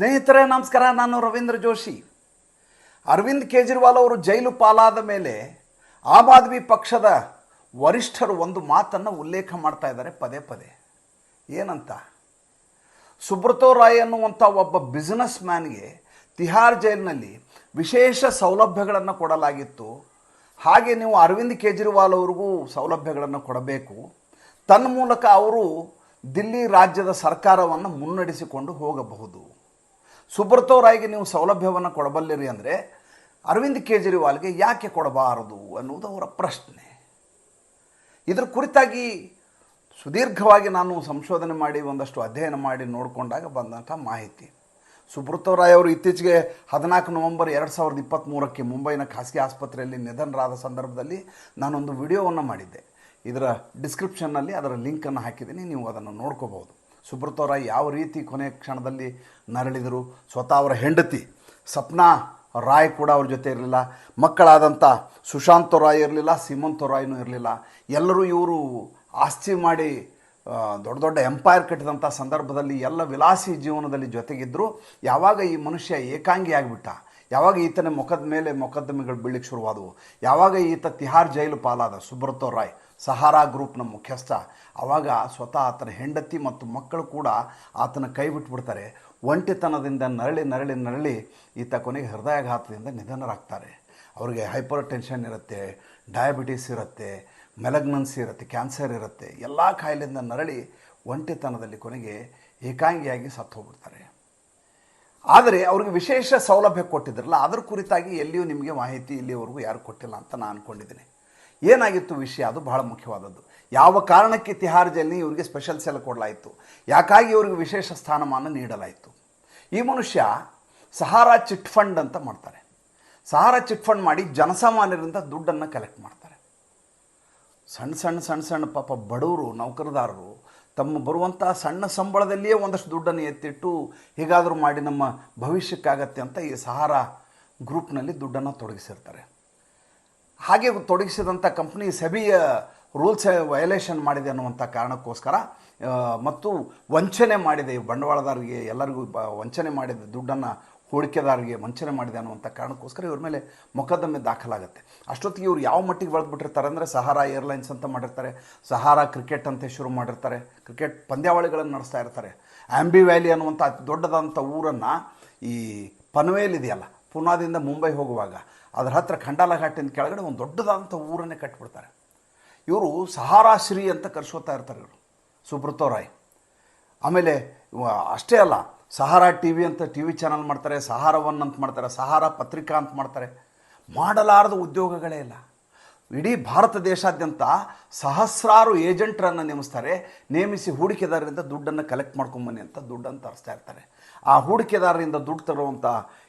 ಸ್ನೇಹಿತರೇ, ನಮಸ್ಕಾರ. ನಾನು ರವೀಂದ್ರ ಜೋಶಿ. ಅರವಿಂದ್ ಕೇಜ್ರಿವಾಲ್ ಅವರು ಜೈಲು ಪಾಲಾದ ಮೇಲೆ ಆಮ್ ಆದ್ಮಿ ಪಕ್ಷದ ವರಿಷ್ಠರು ಒಂದು ಮಾತನ್ನು ಉಲ್ಲೇಖ ಮಾಡ್ತಾ ಇದ್ದಾರೆ ಪದೇ ಪದೇ. ಏನಂತ? ಸುಬ್ರತೋ ರಾಯ್ ಅನ್ನುವಂಥ ಒಬ್ಬ ಬಿಸ್ನೆಸ್ ಮ್ಯಾನ್ಗೆ ತಿಹಾರ್ ಜೈಲಿನಲ್ಲಿ ವಿಶೇಷ ಸೌಲಭ್ಯಗಳನ್ನು ಕೊಡಲಾಗಿತ್ತು. ಹಾಗೆ ನೀವು ಅರವಿಂದ್ ಕೇಜ್ರಿವಾಲ್ ಅವ್ರಿಗೂ ಸೌಲಭ್ಯಗಳನ್ನು ಕೊಡಬೇಕು. ತನ್ನ ಮೂಲಕ ಅವರು ದಿಲ್ಲಿ ರಾಜ್ಯದ ಸರ್ಕಾರವನ್ನು ಮುನ್ನಡೆಸಿಕೊಂಡು ಹೋಗಬಹುದು. ಸುಬ್ರತೋ ರಾಯ್ಗೆ ನೀವು ಸೌಲಭ್ಯವನ್ನು ಕೊಡಬಲ್ಲಿರಿ ಅಂದರೆ ಅರವಿಂದ್ ಕೇಜ್ರಿವಾಲ್ಗೆ ಯಾಕೆ ಕೊಡಬಾರದು ಅನ್ನುವುದು ಅವರ ಪ್ರಶ್ನೆ. ಇದರ ಕುರಿತಾಗಿ ಸುದೀರ್ಘವಾಗಿ ನಾನು ಸಂಶೋಧನೆ ಮಾಡಿ ಒಂದಷ್ಟು ಅಧ್ಯಯನ ಮಾಡಿ ನೋಡಿಕೊಂಡಾಗ ಬಂದಂಥ ಮಾಹಿತಿ. ಸುಬ್ರತೋ ರಾಯ್ ಅವರು ಇತ್ತೀಚೆಗೆ ಹದಿನಾಲ್ಕು ನವೆಂಬರ್ ಎರಡು ಸಾವಿರದ ಇಪ್ಪತ್ತ್ಮೂರಕ್ಕೆ ಮುಂಬೈನ ಖಾಸಗಿ ಆಸ್ಪತ್ರೆಯಲ್ಲಿ ನಿಧನರಾದ ಸಂದರ್ಭದಲ್ಲಿ ನಾನೊಂದು ವಿಡಿಯೋವನ್ನು ಮಾಡಿದ್ದೆ. ಇದರ ಡಿಸ್ಕ್ರಿಪ್ಷನ್ನಲ್ಲಿ ಅದರ ಲಿಂಕನ್ನು ಹಾಕಿದ್ದೀನಿ, ನೀವು ಅದನ್ನು ನೋಡ್ಕೋಬಹುದು. ಸುಬ್ರತೋ ರಾಯ್ ಯಾವ ರೀತಿ ಕೊನೆ ಕ್ಷಣದಲ್ಲಿ ನರಳಿದರು? ಸ್ವತಃ ಅವರ ಹೆಂಡತಿ ಸಪ್ನಾ ರಾಯ್ ಕೂಡ ಅವ್ರ ಜೊತೆ ಇರಲಿಲ್ಲ. ಮಕ್ಕಳಾದಂಥ ಸುಶಾಂತ ರಾಯ್ ಇರಲಿಲ್ಲ, ಸೀಮಂತ ರಾಯ್ನೂ ಇರಲಿಲ್ಲ. ಎಲ್ಲರೂ ಇವರು ಆಸ್ತಿ ಮಾಡಿ ದೊಡ್ಡ ದೊಡ್ಡ ಎಂಪೈರ್ ಕಟ್ಟಿದಂಥ ಸಂದರ್ಭದಲ್ಲಿ ಎಲ್ಲ ವಿಲಾಸಿ ಜೀವನದಲ್ಲಿ ಜೊತೆಗಿದ್ದರು ಯಾವಾಗ ಈ ಮನುಷ್ಯ ಏಕಾಂಗಿ ಆಗಿಬಿಟ್ಟ ಯಾವಾಗ ಈತನ ಮುಖದ ಮೇಲೆ ಮೊಕದ್ದಮೆಗಳು ಬೀಳಕ್ಕೆ ಶುರುವಾದವು? ಯಾವಾಗ ಈತ ತಿಹಾರ್ ಜೈಲು ಪಾಲಾದ? ಸುಬ್ರತೋ ರಾಯ್, ಸಹಾರಾ ಗ್ರೂಪ್ನ ಮುಖ್ಯಸ್ಥ. ಆವಾಗ ಸ್ವತಃ ಆತನ ಹೆಂಡತಿ ಮತ್ತು ಮಕ್ಕಳು ಕೂಡ ಆತನ ಕೈ ಬಿಟ್ಬಿಡ್ತಾರೆ. ಒಂಟಿತನದಿಂದ ನರಳಿ ನರಳಿ ನರಳಿ ಈತ ಕೊನೆಗೆ ಹೃದಯಾಘಾತದಿಂದ ನಿಧನರಾಗ್ತಾರೆ. ಅವರಿಗೆ ಹೈಪರ್ ಟೆನ್ಷನ್ ಇರುತ್ತೆ, ಡಯಾಬಿಟೀಸ್ ಇರುತ್ತೆ, ಮೆಲಗ್ನನ್ಸಿ ಇರುತ್ತೆ, ಕ್ಯಾನ್ಸರ್ ಇರುತ್ತೆ. ಎಲ್ಲ ಕಾಯಿಲೆಯಿಂದ ನರಳಿ ಒಂಟಿತನದಲ್ಲಿ ಕೊನೆಗೆ ಏಕಾಂಗಿಯಾಗಿ ಸತ್ತು ಹೋಗ್ಬಿಡ್ತಾರೆ. ಆದರೆ ಅವ್ರಿಗೆ ವಿಶೇಷ ಸೌಲಭ್ಯ ಕೊಟ್ಟಿದ್ರಲ್ಲ, ಅದ್ರ ಕುರಿತಾಗಿ ಎಲ್ಲಿಯೂ ನಿಮಗೆ ಮಾಹಿತಿ ಇಲ್ಲಿವರೆಗೂ ಯಾರು ಕೊಟ್ಟಿಲ್ಲ ಅಂತ ನಾನು ಅಂದ್ಕೊಂಡಿದ್ದೀನಿ ಏನಾಗಿತ್ತು ವಿಷಯ? ಅದು ಬಹಳ ಮುಖ್ಯವಾದದ್ದು. ಯಾವ ಕಾರಣಕ್ಕೆ ತಿಹಾರ್ ಜೈಲಿನ ಇವರಿಗೆ ಸ್ಪೆಷಲ್ ಸೆಲ್ ಕೊಡಲಾಯಿತು? ಯಾಕಾಗಿ ಇವರಿಗೆ ವಿಶೇಷ ಸ್ಥಾನಮಾನ ನೀಡಲಾಯಿತು? ಈ ಮನುಷ್ಯ ಸಹಾರಾ ಚಿಟ್ ಫಂಡ್ ಅಂತ ಮಾಡ್ತಾರೆ. ಸಹಾರಾ ಚಿಟ್ ಫಂಡ್ ಮಾಡಿ ಜನಸಾಮಾನ್ಯರಿಂದ ದುಡ್ಡನ್ನು ಕಲೆಕ್ಟ್ ಮಾಡ್ತಾರೆ. ಸಣ್ಣ ಸಣ್ಣ ಸಣ್ಣ ಸಣ್ಣ ಪಾಪ ಬಡವರು, ನೌಕರದಾರರು ತಮ್ಮ ಬರುವಂಥ ಸಣ್ಣ ಸಂಬಳದಲ್ಲಿಯೇ ಒಂದಷ್ಟು ದುಡ್ಡನ್ನು ಎತ್ತಿಟ್ಟು ಹೇಗಾದರೂ ಮಾಡಿ ನಮ್ಮ ಭವಿಷ್ಯಕ್ಕಾಗತ್ತೆ ಅಂತ ಈ ಸಹಾರಾ ಗ್ರೂಪ್ನಲ್ಲಿ ದುಡ್ಡನ್ನು ತೊಡಗಿಸಿರ್ತಾರೆ. ಹಾಗೆ ತೊಡಗಿಸಿದಂಥ ಕಂಪ್ನಿ ಸೆಬಿಯ ರೂಲ್ಸ್ ವಯಲೇಷನ್ ಮಾಡಿದೆ ಅನ್ನುವಂಥ ಕಾರಣಕ್ಕೋಸ್ಕರ ಮತ್ತು ವಂಚನೆ ಮಾಡಿದೆ. ಬಂಡವಾಳದಾರರಿಗೆ ಎಲ್ಲರಿಗೂ ವಂಚನೆ ಮಾಡಿದ ದುಡ್ಡನ್ನು ಹೂಡಿಕೆದಾರರಿಗೆ ವಂಚನೆ ಮಾಡಿದೆ ಅನ್ನುವಂಥ ಕಾರಣಕ್ಕೋಸ್ಕರ ಇವ್ರ ಮೇಲೆ ಮೊಕದ್ದಮೆ ದಾಖಲಾಗುತ್ತೆ. ಅಷ್ಟೊತ್ತಿಗೆ ಇವ್ರು ಯಾವ ಮಟ್ಟಿಗೆ ಬೆಳೆದ್ಬಿಟ್ಟಿರ್ತಾರೆ ಅಂದರೆ ಸಹಾರಾ ಏರ್ಲೈನ್ಸ್ ಅಂತ ಮಾಡಿರ್ತಾರೆ, ಸಹಾರಾ ಕ್ರಿಕೆಟ್ ಅಂತ ಶುರು ಮಾಡಿರ್ತಾರೆ, ಕ್ರಿಕೆಟ್ ಪಂದ್ಯಾವಳಿಗಳನ್ನು ನಡೆಸ್ತಾ ಇರ್ತಾರೆ. ಆಂಬಿ ವ್ಯಾಲಿ ಅನ್ನುವಂಥ ಅತಿ ದೊಡ್ಡದಾದಂಥ ಊರನ್ನು ಈ ಪನ್ವೇಲ್ ಇದೆಯಲ್ಲ ಪುನಾದಿಂದ ಮುಂಬೈ ಹೋಗುವಾಗ, ಅದರ ಹತ್ರ ಖಂಡಾಲ ಘಾಟಿನ ಕೆಳಗಡೆ ಒಂದು ದೊಡ್ಡದಾದಂಥ ಊರನ್ನೇ ಕಟ್ಬಿಡ್ತಾರೆ. ಇವರು ಸಹಾರಾ ಶ್ರೀ ಅಂತ ಕರ್ಸೋತಾ ಇರ್ತಾರೆ ಇವರು, ಸುಬ್ರತೋ ರಾಯ್. ಆಮೇಲೆ ಅಷ್ಟೇ ಅಲ್ಲ ಸಹಾರಾ ಟಿ ವಿ ಅಂತ ಟಿ ವಿ ಚಾನಲ್ ಮಾಡ್ತಾರೆ, ಸಹಾರ ಒನ್ ಅಂತ ಮಾಡ್ತಾರೆ, ಸಹಾರ ಪತ್ರಿಕಾ ಅಂತ ಮಾಡ್ತಾರೆ. ಮಾಡಲಾರದ ಉದ್ಯೋಗಗಳೇ ಇಲ್ಲ. ಇಡೀ ಭಾರತ ದೇಶಾದ್ಯಂತ ಸಹಸ್ರಾರು ಏಜೆಂಟ್ರನ್ನು ನೇಮಿಸ್ತಾರೆ, ನೇಮಿಸಿ ಹೂಡಿಕೆದಾರರಿಂದ ದುಡ್ಡನ್ನು ಕಲೆಕ್ಟ್ ಮಾಡ್ಕೊಂಬನ್ನಿ ಅಂತ ದುಡ್ಡನ್ನು ತರಿಸ್ತಾ ಇರ್ತಾರೆ. ಆ ಹೂಡಿಕೆದಾರರಿಂದ ದುಡ್ಡು ತರುವಂಥ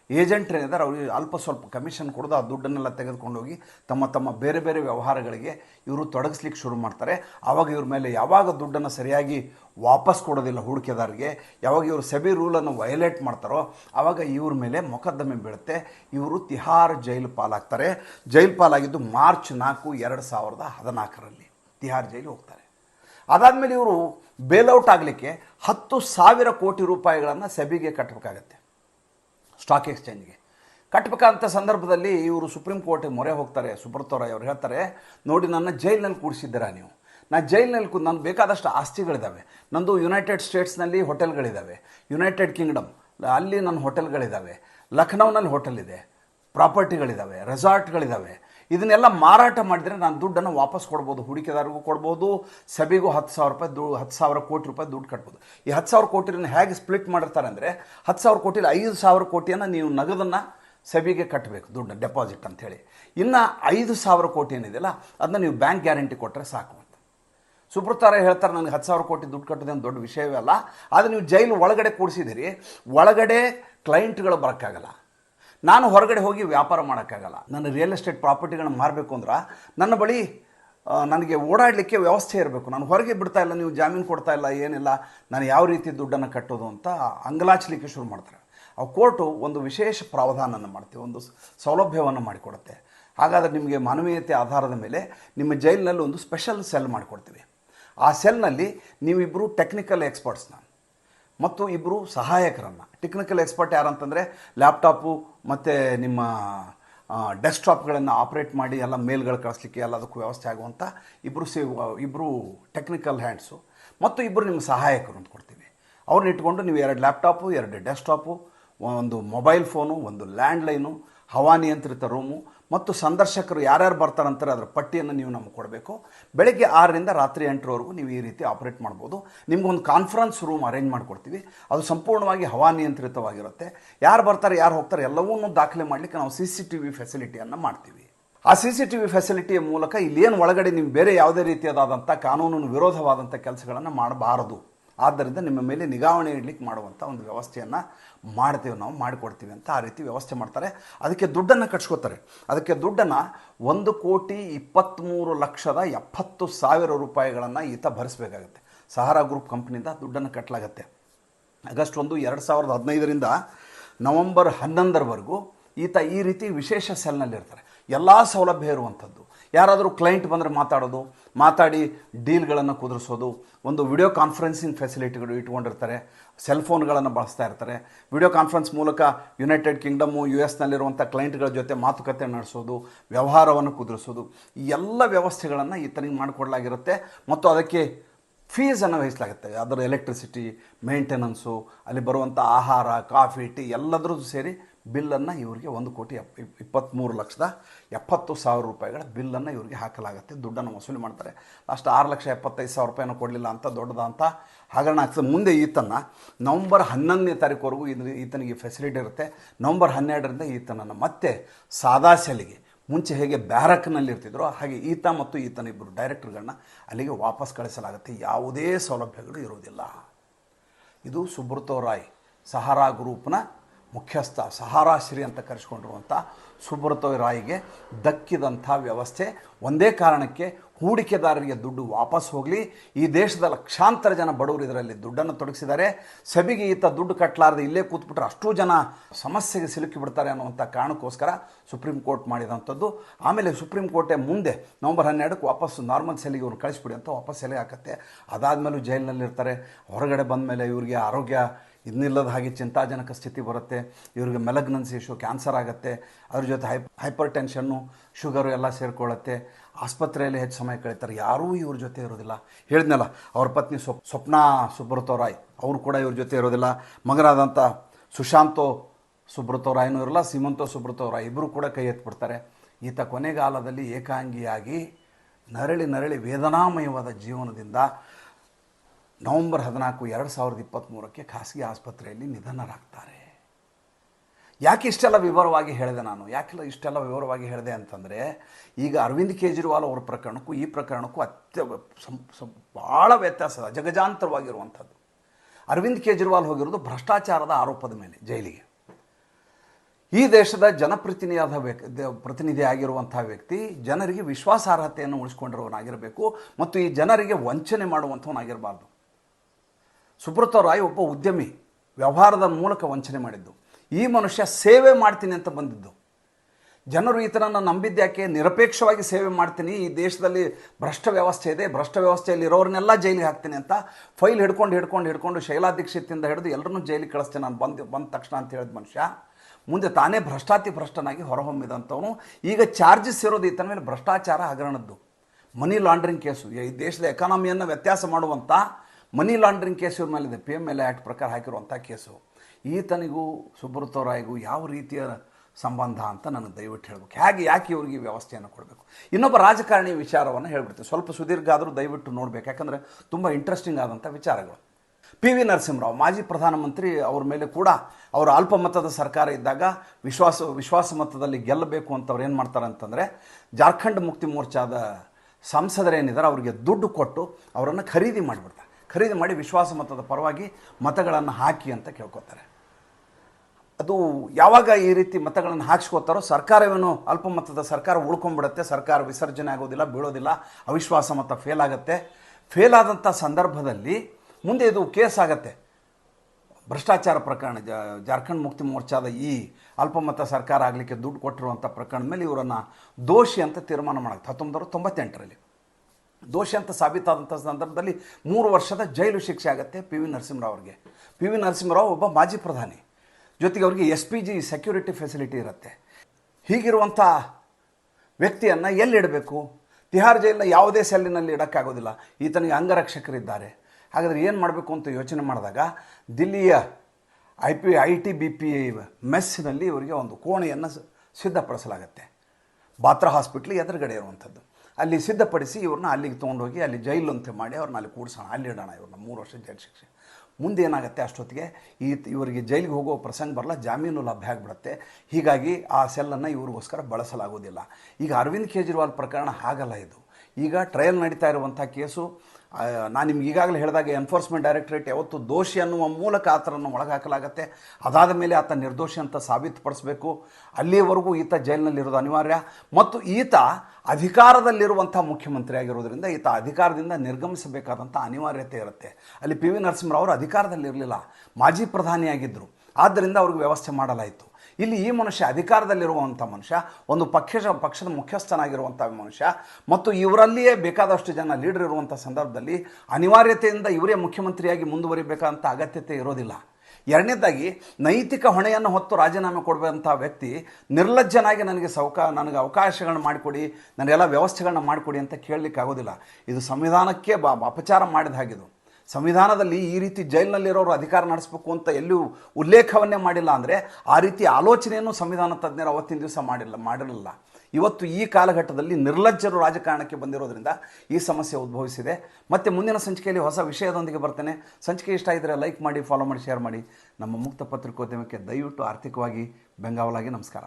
ಏಜೆಂಟ್ ಏನಿದ್ದಾರೆ ಅವರಿಗೆ ಅಲ್ಪ ಸ್ವಲ್ಪ ಕಮಿಷನ್ ಕೊಡೋದು ಆ ದುಡ್ಡನ್ನೆಲ್ಲ ತೆಗೆದುಕೊಂಡು ಹೋಗಿ ತಮ್ಮ ತಮ್ಮ ಬೇರೆ ಬೇರೆ ವ್ಯವಹಾರಗಳಿಗೆ ಇವರು ತೊಡಗಿಸ್ಲಿಕ್ಕೆ ಶುರು ಮಾಡ್ತಾರೆ. ಆವಾಗ ಇವ್ರ ಮೇಲೆ ಯಾವಾಗ ದುಡ್ಡನ್ನು ಸರಿಯಾಗಿ ವಾಪಸ್ ಕೊಡೋದಿಲ್ಲ ಹೂಡಿಕೆದಾರರಿಗೆ, ಯಾವಾಗ ಇವರು ಸೆಬಿ ರೂಲನ್ನು ವಯಲೇಟ್ ಮಾಡ್ತಾರೋ ಆವಾಗ ಇವ್ರ ಮೇಲೆ ಮೊಕದ್ದಮೆ ಬೀಳುತ್ತೆ. ಇವರು ತಿಹಾರ್ ಜೈಲು ಪಾಲಾಗ್ತಾರೆ. ಜೈಲು ಪಾಲಾಗಿದ್ದು ಮಾರ್ಚ್ ನಾಲ್ಕು, ಎರಡು ಸಾವಿರದ ಹದಿನಾಲ್ಕರಲ್ಲಿ ತಿಹಾರ್ ಜೈಲು ಹೋಗ್ತಾರೆ. ಅದಾದಮೇಲೆ ಇವರು ಬೇಲೌಟ್ ಆಗಲಿಕ್ಕೆ ಹತ್ತು ಸಾವಿರ ಕೋಟಿ ರೂಪಾಯಿಗಳನ್ನು ಸೆಬಿಗೆ ಕಟ್ಟಬೇಕಾಗತ್ತೆ ಸ್ಟಾಕ್ ಎಕ್ಸ್ಚೇಂಜ್ಗೆ ಕಟ್ಟಬೇಕಂತ ಸಂದರ್ಭದಲ್ಲಿ ಇವರು ಸುಪ್ರೀಂ ಕೋರ್ಟಿಗೆ ಮೊರೆ ಹೋಗ್ತಾರೆ ಸುಬ್ರತೋರಾಯ್ ಅವರು ಹೇಳ್ತಾರೆ, ನೋಡಿ, ನನ್ನ ಜೈಲಿನಲ್ಲಿ ಕೂಡಿಸಿದ್ದೀರಾ ನೀವು? ನಾನು ಜೈಲಿನಲ್ಲಿ ಕು ನಾನು ಬೇಕಾದಷ್ಟು ಆಸ್ತಿಗಳಿದ್ದಾವೆ ನಂದು ಯುನೈಟೆಡ್ ಸ್ಟೇಟ್ಸ್ನಲ್ಲಿ ಹೋಟೆಲ್ಗಳಿದ್ದಾವೆ ಯುನೈಟೆಡ್ ಕಿಂಗ್ಡಮ್ ಅಲ್ಲಿ ನನ್ನ ಹೋಟೆಲ್ಗಳಿದ್ದಾವೆ ಲಖನೌನಲ್ಲಿ ಹೋಟೆಲ್ ಇದೆ. ಪ್ರಾಪರ್ಟಿಗಳಿದ್ದಾವೆ ರೆಸಾರ್ಟ್ಗಳಿದ್ದಾವೆ ಇದನ್ನೆಲ್ಲ ಮಾರಾಟ ಮಾಡಿದರೆ ನಾನು ದುಡ್ಡನ್ನು ವಾಪಸ್ ಕೊಡ್ಬೋದು ಹೂಡಿಕೆದಾರರಿಗೂ ಕೊಡ್ಬೋದು, ಸಭೆಗೂ ಹತ್ತು ಸಾವಿರ ರೂಪಾಯಿ ದು ಹತ್ತು ಸಾವಿರ ಕೋಟಿ ರೂಪಾಯಿ ದುಡ್ಡು ಕಟ್ಬೋದು. ಈ ಹತ್ತು ಸಾವಿರ ಕೋಟಿನ ಹೇಗೆ ಸ್ಪ್ಲಿಟ್ ಮಾಡಿರ್ತಾರೆ ಅಂದರೆ, ಹತ್ತು ಸಾವಿರ ಕೋಟಿಲಿ ಐದು ಸಾವಿರ ಕೋಟಿಯನ್ನು ನೀವು ನಗದನ್ನು ಸಭೆಗೆ ಕಟ್ಟಬೇಕು ದುಡ್ಡು ಡೆಪಾಸಿಟ್ ಅಂಥೇಳಿ ಇನ್ನು ಐದು ಸಾವಿರ ಕೋಟಿ ಏನಿದೆಯಲ್ಲ ಅದನ್ನ ನೀವು ಬ್ಯಾಂಕ್ ಗ್ಯಾರಂಟಿ ಕೊಟ್ಟರೆ ಸಾಕು ಅಂತ. ಸುಬ್ರತಾರ ಹೇಳ್ತಾರೆ, ನನಗೆ ಹತ್ತು ಸಾವಿರ ಕೋಟಿ ದುಡ್ಡು ಕಟ್ಟೋದೇನು ದೊಡ್ಡ ವಿಷಯವೇ ಅಲ್ಲ. ಆದರೆ ನೀವು ಜೈಲು ಒಳಗಡೆ ಕೂಡಿಸಿದಿರಿ ಒಳಗಡೆ ಕ್ಲೈಂಟ್ಗಳು ಬರೋಕ್ಕಾಗಲ್ಲ. ನಾನು ಹೊರಗಡೆ ಹೋಗಿ ವ್ಯಾಪಾರ ಮಾಡೋಕ್ಕಾಗಲ್ಲ. ನನ್ನ ರಿಯಲ್ ಎಸ್ಟೇಟ್ ಪ್ರಾಪರ್ಟಿಗಳನ್ನು ಮಾರಬೇಕು ಅಂದ್ರೆ ನನ್ನ ಬಳಿ ನನಗೆ ಓಡಾಡಲಿಕ್ಕೆ ವ್ಯವಸ್ಥೆ ಇರಬೇಕು. ನಾನು ಹೊರಗೆ ಬಿಡ್ತಾ ಇಲ್ಲ, ನೀವು ಜಾಮೀನು ಕೊಡ್ತಾ ಇಲ್ಲ, ಏನಿಲ್ಲ, ನಾನು ಯಾವ ರೀತಿ ದುಡ್ಡನ್ನು ಕಟ್ಟೋದು ಅಂತ ಅಂಗಲಾಚಲಿಕ್ಕೆ ಶುರು ಮಾಡ್ತಾರೆ. ಆ ಕೋರ್ಟು ಒಂದು ವಿಶೇಷ ಪ್ರಾವಧಾನವನ್ನು ಮಾಡ್ತೀವಿ ಒಂದು ಸೌಲಭ್ಯವನ್ನು ಮಾಡಿಕೊಡುತ್ತೆ. ಹಾಗಾದರೆ ನಿಮಗೆ ಮಾನವೀಯತೆ ಆಧಾರದ ಮೇಲೆ ನಿಮ್ಮ ಜೈಲಿನಲ್ಲಿ ಒಂದು ಸ್ಪೆಷಲ್ ಸೆಲ್ ಮಾಡಿಕೊಡ್ತೀವಿ. ಆ ಸೆಲ್ನಲ್ಲಿ ನೀವಿಬ್ಬರು ಟೆಕ್ನಿಕಲ್ ಎಕ್ಸ್ಪರ್ಟ್ಸ್ ನಾನು ಮತ್ತು ಇಬ್ಬರು ಸಹಾಯಕರನ್ನು. ಟೆಕ್ನಿಕಲ್ ಎಕ್ಸ್ಪರ್ಟ್ ಯಾರಂತಂದರೆ ಲ್ಯಾಪ್ಟಾಪು ಮತ್ತು ನಿಮ್ಮ ಡೆಸ್ಕ್ಟಾಪ್ಗಳನ್ನು ಆಪ್ರೇಟ್ ಮಾಡಿ ಎಲ್ಲ ಮೇಲ್ಗಳು ಕಳಿಸ್ಲಿಕ್ಕೆ ಎಲ್ಲದಕ್ಕೂ ವ್ಯವಸ್ಥೆ ಆಗುವಂಥ ಇಬ್ಬರು ಸೇ ಇಬ್ಬರು ಟೆಕ್ನಿಕಲ್ ಹ್ಯಾಂಡ್ಸು ಮತ್ತು ಇಬ್ಬರು ನಿಮ್ಮ ಸಹಾಯಕರು ಅಂತ ಕೊಡ್ತೀವಿ. ಅವ್ರನ್ನ ಇಟ್ಕೊಂಡು ನೀವು ಎರಡು ಲ್ಯಾಪ್ಟಾಪು ಎರಡು ಡೆಸ್ಕ್ಟಾಪು ಒಂದು ಮೊಬೈಲ್ ಫೋನು ಒಂದು ಲ್ಯಾಂಡ್ಲೈನು ಹವಾನಿಯಂತ್ರಿತ ರೂಮು ಮತ್ತು ಸಂದರ್ಶಕರು ಯಾರ್ಯಾರು ಬರ್ತಾರಂತಾರೆ ಅದರ ಪಟ್ಟಿಯನ್ನು ನೀವು ನಮಗೆ ಕೊಡಬೇಕು. ಬೆಳಗ್ಗೆ ಆರರಿಂದ ರಾತ್ರಿ ಎಂಟರವರೆಗೂ ನೀವು ಈ ರೀತಿ ಆಪ್ರೇಟ್ ಮಾಡ್ಬೋದು. ನಿಮಗೊಂದು ಕಾನ್ಫರೆನ್ಸ್ ರೂಮ್ ಅರೇಂಜ್ ಮಾಡಿಕೊಡ್ತೀವಿ. ಅದು ಸಂಪೂರ್ಣವಾಗಿ ಹವಾನಿಯಂತ್ರಿತವಾಗಿರುತ್ತೆ ಯಾರು ಬರ್ತಾರೆ, ಯಾರು ಹೋಗ್ತಾರೆ ಎಲ್ಲವನ್ನೂ ದಾಖಲೆ ಮಾಡಲಿಕ್ಕೆ ನಾವು ಸಿ ಸಿ ಟಿ ವಿ ಫೆಸಿಲಿಟಿಯನ್ನು ಮಾಡ್ತೀವಿ. ಆ ಸಿ ಸಿ ಟಿ ವಿ ಫೆಸಿಲಿಟಿಯ ಮೂಲಕ ಇಲ್ಲೇನು ಒಳಗಡೆ ನೀವು ಬೇರೆ ಯಾವುದೇ ರೀತಿಯಾದಂಥ ಕಾನೂನು ವಿರೋಧವಾದಂಥ ಕೆಲಸಗಳನ್ನು ಮಾಡಬಾರದು. ಆದ್ದರಿಂದ ನಿಮ್ಮ ಮೇಲೆ ನಿಗಾವಣೆ ಇಡ್ಲಿಕ್ಕೆ ಮಾಡುವಂಥ ಒಂದು ವ್ಯವಸ್ಥೆಯನ್ನು ಮಾಡ್ತೇವೆ ನಾವು, ಮಾಡಿಕೊಡ್ತೀವಿ ಅಂತ ಆ ರೀತಿ ವ್ಯವಸ್ಥೆ ಮಾಡ್ತಾರೆ. ಅದಕ್ಕೆ ದುಡ್ಡನ್ನು ಕಟ್ಸ್ಕೊತಾರೆ. ಅದಕ್ಕೆ ದುಡ್ಡನ್ನು ಒಂದು ಕೋಟಿ ಇಪ್ಪತ್ತ್ಮೂರು ಲಕ್ಷದ ಎಪ್ಪತ್ತು ಸಾವಿರ ರೂಪಾಯಿಗಳನ್ನು ಈತ ಭರಿಸಬೇಕಾಗತ್ತೆ. ಸಹಾರಾ ಗ್ರೂಪ್ ಕಂಪ್ನಿಯಿಂದ ದುಡ್ಡನ್ನು ಕಟ್ಟಲಾಗತ್ತೆ ಆಗಸ್ಟ್ ಒಂದು, ಎರಡು ಸಾವಿರದ ಹದಿನೈದರಿಂದ ನವಂಬರ್ ಹನ್ನೊಂದರವರೆಗೂ ಈತ ಈ ರೀತಿ ವಿಶೇಷ ಸೆಲ್ನಲ್ಲಿರ್ತಾರೆ. ಎಲ್ಲ ಸೌಲಭ್ಯ ಇರುವಂಥದ್ದು. ಯಾರಾದರೂ ಕ್ಲೈಂಟ್ ಬಂದರೆ ಮಾತಾಡೋದು, ಮಾತಾಡಿ ಡೀಲ್ಗಳನ್ನು ಕುದುರಿಸೋದು, ಒಂದು ವಿಡಿಯೋ ಕಾನ್ಫರೆನ್ಸಿಂಗ್ ಫೆಸಿಲಿಟಿಗಳು ಇಟ್ಕೊಂಡಿರ್ತಾರೆ ಸೆಲ್ ಫೋನ್ಗಳನ್ನು ಬಳಸ್ತಾ ಇರ್ತಾರೆ. ವಿಡಿಯೋ ಕಾನ್ಫರೆನ್ಸ್ ಮೂಲಕ ಯುನೈಟೆಡ್ ಕಿಂಗ್ಡಮ್ಮು ಯು ಎಸ್ನಲ್ಲಿರುವಂಥ ಕ್ಲೈಂಟ್ಗಳ ಜೊತೆ ಮಾತುಕತೆ ನಡೆಸೋದು, ವ್ಯವಹಾರವನ್ನು ಕುದುರಿಸೋದು, ಈ ಎಲ್ಲ ವ್ಯವಸ್ಥೆಗಳನ್ನು ಈತನಿಗೆ ಮಾಡಿಕೊಡ್ಲಾಗಿರುತ್ತೆ. ಮತ್ತು ಅದಕ್ಕೆ ಫೀಸನ್ನು ವಹಿಸಲಾಗುತ್ತೆ. ಅದರ ಎಲೆಕ್ಟ್ರಿಸಿಟಿ ಮೇಂಟೆನೆನ್ಸು ಅಲ್ಲಿ ಬರುವಂಥ ಆಹಾರ ಕಾಫಿ ಟೀ ಎಲ್ಲದರದ್ದು ಸೇರಿ ಬಿಲ್ಲನ್ನು ಇವರಿಗೆ ಒಂದು ಕೋಟಿ ಎಪ್ ಇಪ್- ಇಪ್ಪತ್ತ್ಮೂರು ಲಕ್ಷದ ಎಪ್ಪತ್ತು ಸಾವಿರ ರೂಪಾಯಿಗಳ ಬಿಲ್ಲನ್ನು ಇವರಿಗೆ ಹಾಕಲಾಗುತ್ತೆ. ದುಡ್ಡನ್ನು ವಸೂಲಿ ಮಾಡ್ತಾರೆ. ಲಾಸ್ಟ್ ಆರು ಲಕ್ಷ ಎಪ್ಪತ್ತೈದು ಸಾವಿರ ರೂಪಾಯಿನೂ ಕೊಡಲಿಲ್ಲ ಅಂತ ದೊಡ್ಡದಂತ ಹಗರಣ ಆಗ್ತದೆ. ಮುಂದೆ ಈತನ್ನು ನವಂಬರ್ ಹನ್ನೊಂದನೇ ತಾರೀಕುವರೆಗೂ ಇದು ಈತನಿಗೆ ಫೆಸಿಲಿಟಿ ಇರುತ್ತೆ. ನವಂಬರ್ ಹನ್ನೆರಡರಿಂದ ಈತನನ್ನು ಮತ್ತೆ ಸಾದಾ ಸೆಲಿಗೆ ಮುಂಚೆ ಹೇಗೆ ಬ್ಯಾರಕ್ನಲ್ಲಿ ಇರ್ತಿದ್ರೋ ಹಾಗೆ ಈತ ಮತ್ತು ಈತನ ಇಬ್ಬರು ಡೈರೆಕ್ಟರ್ಗಳನ್ನ ಅಲ್ಲಿಗೆ ವಾಪಸ್ ಕಳಿಸಲಾಗುತ್ತೆ. ಯಾವುದೇ ಸೌಲಭ್ಯಗಳು ಇರುವುದಿಲ್ಲ. ಇದು ಸುಬ್ರತೋ ರಾಯ್ ಸಹಾರಾ ಗ್ರೂಪ್ನ ಮುಖ್ಯಸ್ಥ ಸಹಾರಾಶ್ರೀ ಅಂತ ಕರೆಸ್ಕೊಂಡಿರುವಂಥ ಸುಬ್ರತ ರಾಯ್ಗೆ ದಕ್ಕಿದಂಥ ವ್ಯವಸ್ಥೆ. ಒಂದೇ ಕಾರಣಕ್ಕೆ ಹೂಡಿಕೆದಾರರಿಗೆ ದುಡ್ಡು ವಾಪಸ್ ಹೋಗಲಿ. ಈ ದೇಶದ ಲಕ್ಷಾಂತರ ಜನ ಬಡವರು ಇದರಲ್ಲಿ ದುಡ್ಡನ್ನು ತೊಡಗಿಸಿದ್ದಾರೆ. ಸೆಬಿಗೆ ಈತ ದುಡ್ಡು ಕಟ್ಟಲಾರದೆ ಇಲ್ಲೇ ಕೂತ್ಬಿಟ್ರೆ ಅಷ್ಟು ಜನ ಸಮಸ್ಯೆಗೆ ಸಿಲುಕಿಬಿಡ್ತಾರೆ ಅನ್ನುವಂಥ ಕಾರಣಕ್ಕೋಸ್ಕರ ಸುಪ್ರೀಂ ಕೋರ್ಟ್ ಮಾಡಿದಂಥದ್ದು. ಆಮೇಲೆ ಸುಪ್ರೀಂ ಕೋರ್ಟೇ ಮುಂದೆ ನವಂಬರ್ ಹನ್ನೆರಡಕ್ಕೆ ವಾಪಸ್ಸು ನಾರ್ಮಲ್ ಸೆಲ್ಲಿಗೆ ಇವ್ರು ಕಳಿಸ್ಬಿಡಿ ಅಂತ ವಾಪಸ್ ಸೆಲೆ ಹಾಕತ್ತೆ. ಅದಾದಮೇಲೂ ಜೈಲಿನಲ್ಲಿರ್ತಾರೆ. ಹೊರಗಡೆ ಬಂದ ಮೇಲೆ ಇವರಿಗೆ ಆರೋಗ್ಯ ಇದನ್ನಿಲ್ಲದ ಹಾಗೆ ಚಿಂತಾಜನಕ ಸ್ಥಿತಿ ಬರುತ್ತೆ. ಇವ್ರಿಗೆ ಮೆಲಗ್ನನ್ಸ್ ಇಶ್ಯೂ ಕ್ಯಾನ್ಸರ್ ಆಗುತ್ತೆ. ಅದ್ರ ಜೊತೆ ಹೈ ಹೈಪರ್ ಟೆನ್ಷನ್ನು ಶುಗರು ಎಲ್ಲ ಸೇರಿಕೊಳ್ಳುತ್ತೆ. ಆಸ್ಪತ್ರೆಯಲ್ಲಿ ಹೆಚ್ಚು ಸಮಯ ಕಳೀತಾರೆ. ಯಾರೂ ಇವ್ರ ಜೊತೆ ಇರೋದಿಲ್ಲ. ಹೇಳಿದ್ನಲ್ಲ, ಅವ್ರ ಪತ್ನಿ ಸ್ವಪ್ ಸ್ವಪ್ನ ಸುಬ್ರತೋ ರಾಯ್ ಅವರು ಕೂಡ ಇವ್ರ ಜೊತೆ ಇರೋದಿಲ್ಲ. ಮಗನಾದಂಥ ಸುಶಾಂತೋ ಸುಬ್ರತೋ ರಾಯ್ನೂ ಇರಲ್ಲ, ಸೀಮಂತೋ ಸುಬ್ರತೋ ರಾಯ್ ಇಬ್ಬರು ಕೂಡ ಕೈ ಎತ್ಬಿಡ್ತಾರೆ. ಈತ ಕೊನೆಗಾಲದಲ್ಲಿ ಏಕಾಂಗಿಯಾಗಿ ನರಳಿ ನರಳಿ ವೇದನಾಮಯವಾದ ಜೀವನದಿಂದ ನವಂಬರ್ ಹದಿನಾಲ್ಕು ಎರಡು ಸಾವಿರದ ಇಪ್ಪತ್ತ್ಮೂರಕ್ಕೆ ಖಾಸಗಿ ಆಸ್ಪತ್ರೆಯಲ್ಲಿ ನಿಧನರಾಗ್ತಾರೆ. ಯಾಕೆ ಇಷ್ಟೆಲ್ಲ ವಿವರವಾಗಿ ಹೇಳಿದೆ ನಾನು? ಯಾಕೆಲ್ಲ ಇಷ್ಟೆಲ್ಲ ವಿವರವಾಗಿ ಹೇಳಿದೆ ಅಂತಂದರೆ, ಈಗ ಅರವಿಂದ್ ಕೇಜ್ರಿವಾಲ್ ಅವರ ಪ್ರಕರಣಕ್ಕೂ, ಈ ಪ್ರಕರಣಕ್ಕೂ ಅತ್ಯ ಭಾಳ ವ್ಯತ್ಯಾಸ, ಜಗಜಾಂತರವಾಗಿರುವಂಥದ್ದು. ಅರವಿಂದ್ ಕೇಜ್ರಿವಾಲ್ ಹೋಗಿರೋದು ಭ್ರಷ್ಟಾಚಾರದ ಆರೋಪದ ಮೇಲೆ, ಜೈಲಿಗೆ. ಈ ದೇಶದ ಜನಪ್ರತಿನಿಧಿಯಾದ ವ್ಯಕ್ತಿ ಪ್ರತಿನಿಧಿ ಆಗಿರುವಂಥ ವ್ಯಕ್ತಿ ಜನರಿಗೆ ವಿಶ್ವಾಸಾರ್ಹತೆಯನ್ನು ಉಳಿಸ್ಕೊಂಡಿರೋನಾಗಿರಬೇಕು ಮತ್ತು ಈ ಜನರಿಗೆ ವಂಚನೆ ಮಾಡುವಂಥವನಾಗಿರಬಾರ್ದು. ಸುಬ್ರತ ರಾಯ್ ಒಬ್ಬ ಉದ್ಯಮಿ, ವ್ಯವಹಾರದ ಮೂಲಕ ವಂಚನೆ ಮಾಡಿದ್ದು. ಈ ಮನುಷ್ಯ ಸೇವೆ ಮಾಡ್ತೀನಿ ಅಂತ ಬಂದಿದ್ದು. ಜನರು ಈತನನ್ನು ನಂಬಿದ್ದ್ಯಾಕೆ ನಿರಪೇಕ್ಷವಾಗಿ ಸೇವೆ ಮಾಡ್ತೀನಿ. ಈ ದೇಶದಲ್ಲಿ ಭ್ರಷ್ಟ ವ್ಯವಸ್ಥೆ ಇದೆ. ಭ್ರಷ್ಟ ವ್ಯವಸ್ಥೆಯಲ್ಲಿ ಇರೋರನ್ನೆಲ್ಲ ಜೈಲಿಗೆ ಹಾಕ್ತೀನಿ ಅಂತ ಫೈಲ್ ಹಿಡ್ಕೊಂಡು ಹಿಡ್ಕೊಂಡು ಹಿಡ್ಕೊಂಡು ಶೈಲಾ ದೀಕ್ಷಿತಿಂದ ಹಿಡಿದು ಎಲ್ಲರನ್ನೂ ಜೈಲಿಗೆ ಕಳಿಸ್ತೇನೆ ನಾನು ಬಂದು ಬಂದ ತಕ್ಷಣ ಅಂತ ಹೇಳಿದ ಮನುಷ್ಯ. ಮುಂದೆ ತಾನೇ ಭ್ರಷ್ಟಾತಿ ಭ್ರಷ್ಟನಾಗಿ ಹೊರಹೊಮ್ಮಿದಂಥವನು. ಈಗ ಚಾರ್ಜಸ್ ಇರೋದು ಈತನ ಮೇಲೆ ಭ್ರಷ್ಟಾಚಾರ ಹಗರಣದ್ದು. Money laundering case. ಈ ದೇಶದ ಎಕಾನಮಿಯನ್ನು ವ್ಯತ್ಯಾಸ ಮಾಡುವಂಥ ಮನಿ ಲಾಂಡ್ರಿಂಗ್ ಕೇಸ್ ಇವ್ರ ಮೇಲಿದೆ. ಪಿ ಎಂ ಎಲ್ ಆ್ಯಕ್ಟ್ ಪ್ರಕಾರ ಹಾಕಿರುವಂಥ ಕೇಸು. ಈತನಿಗೂ, ಸುಬ್ರತ ರಾಯ್ಗೂ ಯಾವ ರೀತಿಯ ಸಂಬಂಧ ಅಂತ ನನಗೆ ದಯವಿಟ್ಟು ಹೇಳಬೇಕು. ಹೇಗೆ ಯಾಕೆ ಇವ್ರಿಗೆ ವ್ಯವಸ್ಥೆಯನ್ನು ಕೊಡಬೇಕು? ಇನ್ನೊಬ್ಬ ರಾಜಕಾರಣಿ ವಿಚಾರವನ್ನು ಹೇಳ್ಬಿಡ್ತೀವಿ ಸ್ವಲ್ಪ ಸುದೀರ್ಘ ಆದರೂ ದಯವಿಟ್ಟು ನೋಡಬೇಕು. ಯಾಕಂದರೆ ತುಂಬ ಇಂಟ್ರೆಸ್ಟಿಂಗ್ ಆದಂಥ ವಿಚಾರಗಳು. ಪಿ ವಿ ನರಸಿಂಹರಾವ್, ಮಾಜಿ ಪ್ರಧಾನಮಂತ್ರಿ ಅವ್ರ ಮೇಲೆ ಕೂಡ ಅವರ ಅಲ್ಪಮತದ ಸರ್ಕಾರ ಇದ್ದಾಗ ವಿಶ್ವಾಸ ವಿಶ್ವಾಸ ಮತದಲ್ಲಿ ಗೆಲ್ಲಬೇಕು ಅಂತ ಅವ್ರು ಏನು ಮಾಡ್ತಾರೆ ಅಂತಂದರೆ ಜಾರ್ಖಂಡ್ ಮುಕ್ತಿ ಮೋರ್ಚಾದ ಸಂಸದರೇನಿದ್ದಾರೆ ಅವರಿಗೆ ದುಡ್ಡು ಕೊಟ್ಟು ಅವರನ್ನು ಖರೀದಿ ಮಾಡಿಬಿಡ್ತಾರೆ. ಖರೀದಿ ಮಾಡಿ ವಿಶ್ವಾಸ ಮತದ ಪರವಾಗಿ ಮತಗಳನ್ನು ಹಾಕಿ ಅಂತ ಕೇಳ್ಕೊತಾರೆ. ಅದು ಯಾವಾಗ ಈ ರೀತಿ ಮತಗಳನ್ನು ಹಾಕ್ಸ್ಕೋತಾರೋ ಸರ್ಕಾರವೇನು ಅಲ್ಪಮತದ ಸರ್ಕಾರ ಉಳ್ಕೊಂಡ್ಬಿಡುತ್ತೆ, ಸರ್ಕಾರ ವಿಸರ್ಜನೆ ಆಗೋದಿಲ್ಲ, ಬೀಳೋದಿಲ್ಲ, ಅವಿಶ್ವಾಸ ಮತ ಫೇಲ್ ಆಗುತ್ತೆ. ಫೇಲ್ ಆದಂಥ ಸಂದರ್ಭದಲ್ಲಿ ಮುಂದೆ ಇದು ಕೇಸ್ ಆಗತ್ತೆ. ಭ್ರಷ್ಟಾಚಾರ ಪ್ರಕರಣ ಜಾರ್ಖಂಡ್ ಮುಕ್ತಿ ಮೋರ್ಚಾದ ಈ ಅಲ್ಪಮತ ಸರ್ಕಾರ ಆಗಲಿಕ್ಕೆ ದುಡ್ಡು ಕೊಟ್ಟಿರುವಂಥ ಪ್ರಕರಣದ ಮೇಲೆ ಇವರನ್ನು ದೋಷಿ ಅಂತ ತೀರ್ಮಾನ ಮಾಡುತ್ತೆ ಹತ್ತೊಂಬತ್ತು ತೊಂಬತ್ತೆಂಟರಲ್ಲಿ. ದೋಷಿ ಅಂತ ಸಾಬೀತಾದಂಥ ಸಂದರ್ಭದಲ್ಲಿ ಮೂರು ವರ್ಷದ ಜೈಲು ಶಿಕ್ಷೆ ಆಗುತ್ತೆ ಪಿ ವಿ ನರಸಿಂಹರಾವ್ ಅವ್ರಿಗೆ. ಪಿ ವಿ ನರಸಿಂಹರಾವ್ ಒಬ್ಬ ಮಾಜಿ ಪ್ರಧಾನಿ. ಜೊತೆಗೆ ಅವರಿಗೆ S P G security facility ಇರುತ್ತೆ. ಹೀಗಿರುವಂಥ ವ್ಯಕ್ತಿಯನ್ನು ಎಲ್ಲಿಡಬೇಕು? ತಿಹಾರ್ ಜೈಲಿನ ಯಾವುದೇ ಸೆಲ್ಲಿನಲ್ಲಿ ಇಡೋಕ್ಕಾಗೋದಿಲ್ಲ. ಈತನಿಗೆ ಅಂಗರಕ್ಷಕರಿದ್ದಾರೆ. ಹಾಗಾದರೆ ಏನು ಮಾಡಬೇಕು ಅಂತ ಯೋಚನೆ ಮಾಡಿದಾಗ ದಿಲ್ಲಿಯ I P I T B P ಮೆಸ್ಸಿನಲ್ಲಿ ಇವರಿಗೆ ಒಂದು ಕೋಣೆಯನ್ನು ಸಿದ್ಧಪಡಿಸಲಾಗುತ್ತೆ. ಬಾತ್ರಾ ಹಾಸ್ಪಿಟ್ಲ್ ಎದುರುಗಡೆ ಇರುವಂಥದ್ದು. ಅಲ್ಲಿ ಸಿದ್ಧಪಡಿಸಿ ಇವ್ರನ್ನ ಅಲ್ಲಿಗೆ ತೊಗೊಂಡೋಗಿ ಅಲ್ಲಿ ಜೈಲು ಅಂತ ಮಾಡಿ ಅವ್ರನ್ನ ಅಲ್ಲಿ ಕೂಡಿಸೋಣ, ಅಲ್ಲಿ ಇಡೋಣ ಇವ್ರನ್ನ. ಮೂರು ವರ್ಷ ಜೈಲು ಶಿಕ್ಷೆ. ಮುಂದೆ ಏನಾಗುತ್ತೆ ಅಷ್ಟೊತ್ತಿಗೆ? ಈ ಇವರಿಗೆ ಜೈಲಿಗೆ ಹೋಗೋ ಪ್ರಸಂಗ ಬರಲ್ಲ, ಜಾಮೀನು ಲಭ್ಯ ಆಗಿಬಿಡುತ್ತೆ. ಹೀಗಾಗಿ ಆ ಸೆಲ್ಲನ್ನು ಇವ್ರಿಗೋಸ್ಕರ ಬಳಸಲಾಗೋದಿಲ್ಲ ಈಗ ಅರವಿಂದ್ ಕೇಜ್ರಿವಾಲ್ ಪ್ರಕರಣ ಆಗಲ್ಲ ಇದು. ಈಗ ಟ್ರಯಲ್ ನಡೀತಾ ಇರುವಂಥ ಕೇಸು ನಾನು ನಿಮ್ಗೆ ಈಗಾಗಲೇ ಹೇಳಿದಾಗ ಎನ್ಫೋರ್ಸ್ಮೆಂಟ್ ಡೈರೆಕ್ಟರೇಟ್ ಯಾವತ್ತು ದೋಷಿ ಅನ್ನುವ ಮೂಲಕ ಆತನನ್ನು ಒಳಗಾಕಲಾಗತ್ತೆ. ಅದಾದ ಮೇಲೆ ಆತ ನಿರ್ದೋಷಿ ಅಂತ ಸಾಬೀತುಪಡಿಸಬೇಕು. ಅಲ್ಲಿಯವರೆಗೂ ಈತ ಜೈಲಿನಲ್ಲಿರೋದು ಅನಿವಾರ್ಯ. ಮತ್ತು ಈತ ಅಧಿಕಾರದಲ್ಲಿರುವಂಥ ಮುಖ್ಯಮಂತ್ರಿ ಆಗಿರೋದ್ರಿಂದ ಈತ ಅಧಿಕಾರದಿಂದ ನಿರ್ಗಮಿಸಬೇಕಾದಂಥ ಅನಿವಾರ್ಯತೆ ಇರುತ್ತೆ. ಅಲ್ಲಿ ಪಿ ವಿ ನರಸಿಂಹರಾವ್ ಅವರು ಅಧಿಕಾರದಲ್ಲಿರಲಿಲ್ಲ. ಮಾಜಿ ಪ್ರಧಾನಿಯಾಗಿದ್ದರು. ಆದ್ದರಿಂದ ಅವ್ರಿಗೆ ವ್ಯವಸ್ಥೆ ಮಾಡಲಾಯಿತು. ಇಲ್ಲಿ ಈ ಮನುಷ್ಯ ಅಧಿಕಾರದಲ್ಲಿರುವಂಥ ಮನುಷ್ಯ, ಒಂದು ಪಕ್ಷ ಪಕ್ಷದ ಮುಖ್ಯಸ್ಥನಾಗಿರುವಂಥ ಮನುಷ್ಯ, ಮತ್ತು ಇವರಲ್ಲಿಯೇ ಬೇಕಾದಷ್ಟು ಜನ ಲೀಡರ್ ಇರುವಂಥ ಸಂದರ್ಭದಲ್ಲಿ ಅನಿವಾರ್ಯತೆಯಿಂದ ಇವರೇ ಮುಖ್ಯಮಂತ್ರಿಯಾಗಿ ಮುಂದುವರಿಬೇಕಾದಂಥ ಅಗತ್ಯತೆ ಇರೋದಿಲ್ಲ. ಎರಡನೇದಾಗಿ, ನೈತಿಕ ಹೊಣೆಯನ್ನು ಹೊತ್ತು ರಾಜೀನಾಮೆ ಕೊಡುವಂಥ ವ್ಯಕ್ತಿ ನಿರ್ಲಜ್ಜನಾಗಿ ನನಗೆ ಸೌಕ, ನನಗೆ ಅವಕಾಶಗಳನ್ನ ಮಾಡಿಕೊಡಿ, ನನಗೆಲ್ಲ ವ್ಯವಸ್ಥೆಗಳನ್ನ ಮಾಡಿಕೊಡಿ ಅಂತ ಕೇಳಲಿಕ್ಕೆ ಆಗೋದಿಲ್ಲ ಇದು ಸಂವಿಧಾನಕ್ಕೆ ಬ, ಅಪಚಾರ ಮಾಡಿದ ಹಾಗಿದು. ಸಂವಿಧಾನದಲ್ಲಿ ಈ ರೀತಿ ಜೈಲಿನಲ್ಲಿರೋರು ಅಧಿಕಾರ ನಡೆಸಬೇಕು ಅಂತ ಎಲ್ಲೂ ಉಲ್ಲೇಖವನ್ನೇ ಮಾಡಿಲ್ಲ ಅಂದರೆ ಆ ರೀತಿ ಆಲೋಚನೆಯನ್ನು ಸಂವಿಧಾನ ತಜ್ಞರು ಅವತ್ತಿನ ದಿವಸ ಮಾಡಿಲ್ಲ, ಮಾಡಿರಲಿಲ್ಲ. ಇವತ್ತು ಈ ಕಾಲಘಟ್ಟದಲ್ಲಿ ನಿರ್ಲಜ್ಜರು ರಾಜಕಾರಣಕ್ಕೆ ಬಂದಿರೋದ್ರಿಂದ ಈ ಸಮಸ್ಯೆ ಉದ್ಭವಿಸಿದೆ. ಮತ್ತು ಮುಂದಿನ ಸಂಚಿಕೆಯಲ್ಲಿ ಹೊಸ ವಿಷಯದೊಂದಿಗೆ ಬರ್ತೇನೆ. ಸಂಚಿಕೆ ಇಷ್ಟ ಇದ್ದರೆ ಲೈಕ್ ಮಾಡಿ ಫಾಲೋ ಮಾಡಿ ಶೇರ್ ಮಾಡಿ. ನಮ್ಮ ಮುಕ್ತ ಪತ್ರಿಕೋದ್ಯಮಕ್ಕೆ ದಯವಿಟ್ಟು ಆರ್ಥಿಕವಾಗಿ ಬೆಂಗಾವಲಾಗಿ ನಮಸ್ಕಾರ.